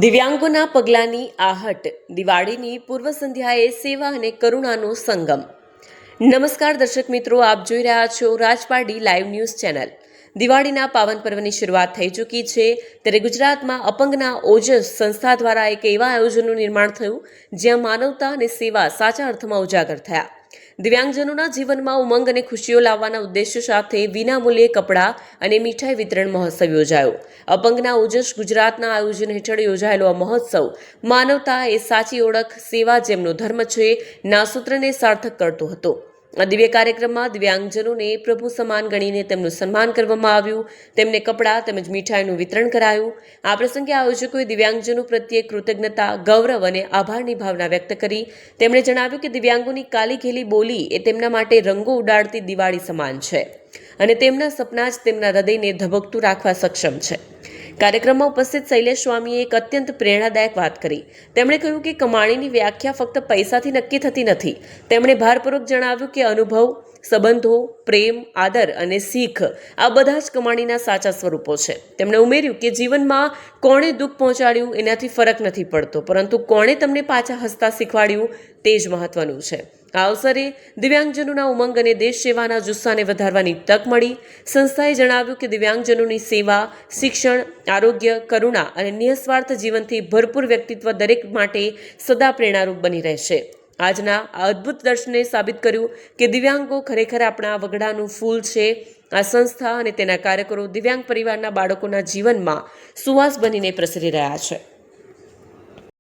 દિવ્યાંગોના પગલાંની આહટ, દિવાળીની પૂર્વ સંધ્યાએ સેવા અને કરુણાનો સંગમ. નમસ્કાર દર્શક મિત્રો, આપ જોઈ રહ્યા છો રાજપારડી લાઈવ ન્યૂઝ ચેનલ. દિવાળીના પાવન પર્વની શરૂઆત થઈ ચૂકી છે. ત્યારે ગુજરાતમાં અપંગના ઓજસ સંસ્થા દ્વારા એક એવા આયોજનનું નિર્માણ થયું, જ્યાં માનવતા અને સેવા સાચા અર્થમાં ઉજાગર થયા. દિવ્યાંગજનોના જીવનમાં ઉમંગ અને ખુશીઓ લાવવાના ઉદ્દેશ્ય સાથે વિનામૂલ્યે કપડાં અને મીઠાઈ વિતરણ મહોત્સવ યોજાયો. અપંગના ઓજસ ગુજરાતના આયોજન હેઠળ યોજાયેલો આ મહોત્સવ માનવતા એ સાચી ઓળખ, સેવા જેમનો ધર્મ છે ના સૂત્રને સાર્થક કરતો હતો. આ દિવ્ય કાર્યક્રમમાં દિવ્યાંગજનોને પ્રભુ સમાન ગણીને તેમનું સન્માન કરવામાં આવ્યું. તેમને કપડાં તેમજ મીઠાઈનું વિતરણ કરાયું. આ પ્રસંગે આયોજકોએ દિવ્યાંગજનો પ્રત્યે કૃતજ્ઞતા, ગૌરવ અને આભારની ભાવના વ્યક્ત કરી. તેમણે જણાવ્યું કે દિવ્યાંગોની કાલી ઘેલી બોલી એ તેમના માટે રંગો ઉડાડતી દિવાળી સમાન છે અને તેમના સપના જ તેમના હૃદયને ધબકતું રાખવા સક્ષમ છે. કાર્યક્રમમાં ઉપસ્થિત શૈલેષ સ્વામીએ એક અત્યંત પ્રેરણાદાયક વાત કરી. તેમણે કહ્યું કે કમાણીની વ્યાખ્યા ફક્ત પૈસાથી નક્કી થતી નથી. તેમણે ભારપૂર્વક જણાવ્યું કે અનુભવ સંબંધો, પ્રેમ, આદર અને શીખ આ બધા જ કમાણીના સાચા સ્વરૂપો છે. તેમણે ઉમેર્યું કે જીવનમાં કોણે દુઃખ પહોંચાડ્યું એનાથી ફરક નથી પડતો, પરંતુ કોણે તમને પાછા હસતા શીખવાડ્યું તે જ મહત્વનું છે. આ અવસરે દિવ્યાંગજનોના ઉમંગ અને દેશ સેવાના જુસ્સાને વધારવાની તક મળી. સંસ્થાએ જણાવ્યું કે દિવ્યાંગજનોની સેવા, શિક્ષણ, આરોગ્ય, કરુણા અને નિઃસ્વાર્થ જીવનથી ભરપૂર વ્યક્તિત્વ દરેક માટે સદા પ્રેરણારૂપ બની રહેશે. આજના આ અદ્ભુત દર્શને સાબિત કર્યું કે દિવ્યાંગો ખરેખર આપણા વગડાનું ફૂલ છે. આ સંસ્થા અને તેના કાર્યકરો દિવ્યાંગ પરિવારના બાળકોના જીવનમાં સુવાસ બનીને પ્રસરી રહ્યા છે.